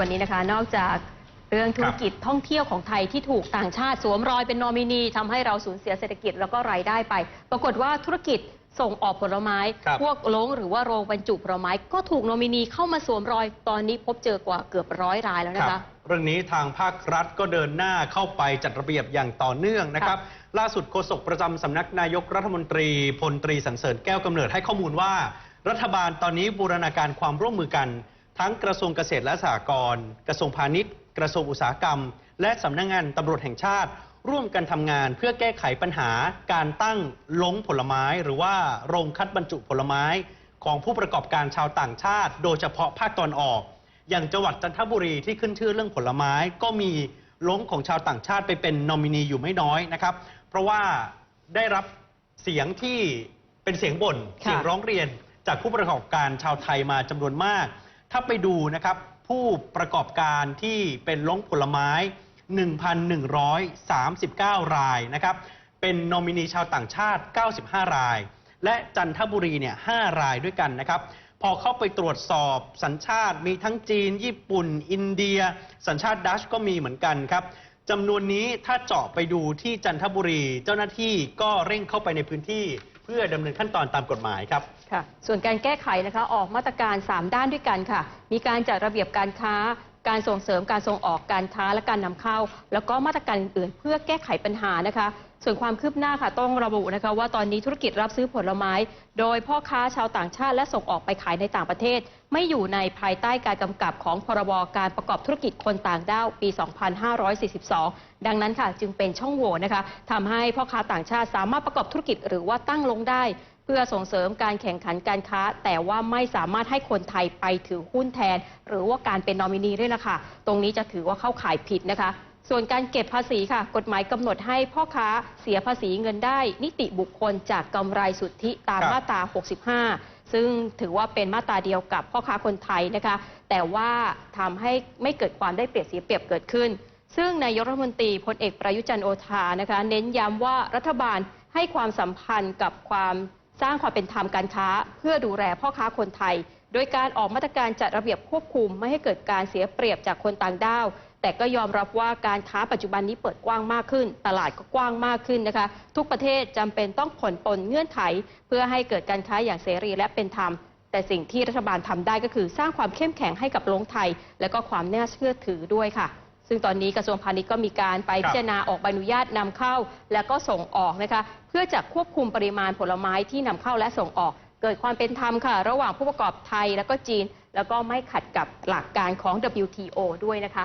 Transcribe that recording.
วันนี้นะคะ นอกจากเรื่องธุรกิจท่องเที่ยวของไทยที่ถูกต่างชาติสวมรอยเป็นนอมินีทำให้เราสูญเสียเศรษฐกิจแล้วก็รายได้ไป ปรากฏว่าธุรกิจส่งออกผลไม้ครับพวกลงหรือว่าโรงบรรจุผลไม้ ก็ถูกนอมินีเข้ามาสวมรอยตอนนี้พบเจอกว่าเกือบร้อยรายแล้วคนะรับคะเรื่องนี้ทางภาครัฐก็เดินหน้าเข้าไปจัดระเบียบอย่างต่อเนื่องนะครับ ล่าสุดโฆษกประจำสำนักนายกรัฐมนตรีพลตรีสันเสริญแก้วกำเนิดให้ข้อมูลว่า รัฐบาลตอนนี้บูรณาการความร่วมมือกัน ทั้งกระทรวงเกษตรและสหกรณ์ กระทรวงพาณิชย์ กระทรวงอุตสาหกรรม และสำนักงานตำรวจแห่งชาติ ร่วมกันทำงานเพื่อแก้ไขปัญหาการตั้งลงผลไม้ หรือว่าโรงคัดบรรจุผลไม้ของผู้ประกอบการชาวต่างชาติ โดยเฉพาะภาคตอนออก อย่างจังหวัดจันทบุรีที่ขึ้นชื่อเรื่องผลไม้ ก็มีล้งของชาวต่างชาติไปเป็นนอมินีอยู่ไม่น้อยนะครับ เพราะว่าได้รับเสียงที่เป็นเสียงบ่นค่ะเสียงร้องเรียนจากผู้ประกอบการชาวไทยมาจำนวนมาก ถ้าไปดูนะครับผู้ประกอบการที่เป็นล้งผลไม้ 1,139 รายนะครับเป็นนอมินีชาวต่างชาติ 95 ราย และจันทบุรีเนี่ย5รายด้วยกันนะครับพอเข้าไปตรวจสอบสัญชาติมีทั้งจีน ญี่ปุ่น อินเดีย สัญชาติดัชก็มีเหมือนกันครับจำนวนนี้ถ้าเจาะไปดูที่จันทบุรี เจ้าหน้าที่ก็เร่งเข้าไปในพื้นที่ เพื่อดำเนินขั้นตอนตามกฎหมายครับ ค่ะ ส่วนการแก้ไขนะคะออกมาตรการ 3 ด้านด้วยกันค่ะ มีการจัดระเบียบการค้า การส่งเสริมการส่งออกการค้าและการนำเข้า แล้วก็มาตรการอื่นๆ เพื่อแก้ไขปัญหานะคะ ส่วนความคืบหน้าค่ะต้องระบุนะคะว่าตอนนี้ธุรกิจรับซื้อผลไม้ โดยพ่อค้าชาวต่างชาติและส่งออกไปขายในต่างประเทศ ไม่อยู่ในภายใต้การกำกับของพรบการประกอบธุรกิจคนต่างด้าวปี 2542 ดังนั้นค่ะ จึงเป็นช่องโหว่นะคะทำให้พ่อค้าต่างชาติสามารถประกอบธุรกิจหรือว่าตั้งลงได้ เพื่อส่งเสริมการแข่งขันการค้า แต่ว่าไม่สามารถให้คนไทยไปถือหุ้นแทน หรือว่าการเป็นนอมินีด้วยล่ะค่ะ ตรงนี้จะถือว่าเข้าข่ายผิดนะคะ ส่วนการเก็บภาษีค่ะ กฎหมายกำหนดให้พ่อค้าเสียภาษีเงินได้ นิติบุคคลจากกำไรสุทธิตามครับ มาตรา 65 ซึ่งถือว่าเป็นมาตราเดียวกับพ่อค้าคนไทยนะคะ แต่ว่าทำให้ไม่เกิดความได้เปรียบเสียเปรียบเกิดขึ้น ซึ่งนายกรัฐมนตรีพลเอกประยุจันทร์โอชานะคะ เน้นย้ำว่ารัฐบาลให้ความสัมพันธ์กับความสร้างความเป็นธรรมการค้า เพื่อดูแลพ่อค้าคนไทย โดยการออกมาตรการจัดระเบียบควบคุมไม่ให้เกิดการเสียเปรียบจากคนต่างด้าว แต่ก็ยอมรับว่าการค้าปัจจุบันนี้เปิดกว้างมากขึ้น ตลาดก็กว้างมากขึ้นนะคะ ทุกประเทศจำเป็นต้องผ่อนปลนเงื่อนไข เพื่อให้เกิดการค้าอย่างเสรีและเป็นธรรม แต่สิ่งที่รัฐบาลทำได้ก็คือสร้างความเข้มแข็งให้กับโรงไทย และก็ความน่าเชื่อถือด้วยค่ะซึ่งตอนนี้กระทรวงพาณิชย์ก็มีการไปพิจารณาออกใบอนุญาตนำเข้า และก็ส่งออกนะคะเพื่อจะควบคุมปริมาณผลไม้ที่นำเข้าและส่งออกเกิดความเป็นธรรมค่ะ ระหว่างผู้ประกอบไทยและก็จีน แล้วก็ไม่ขัดกับหลักการของ WTO ด้วยนะคะ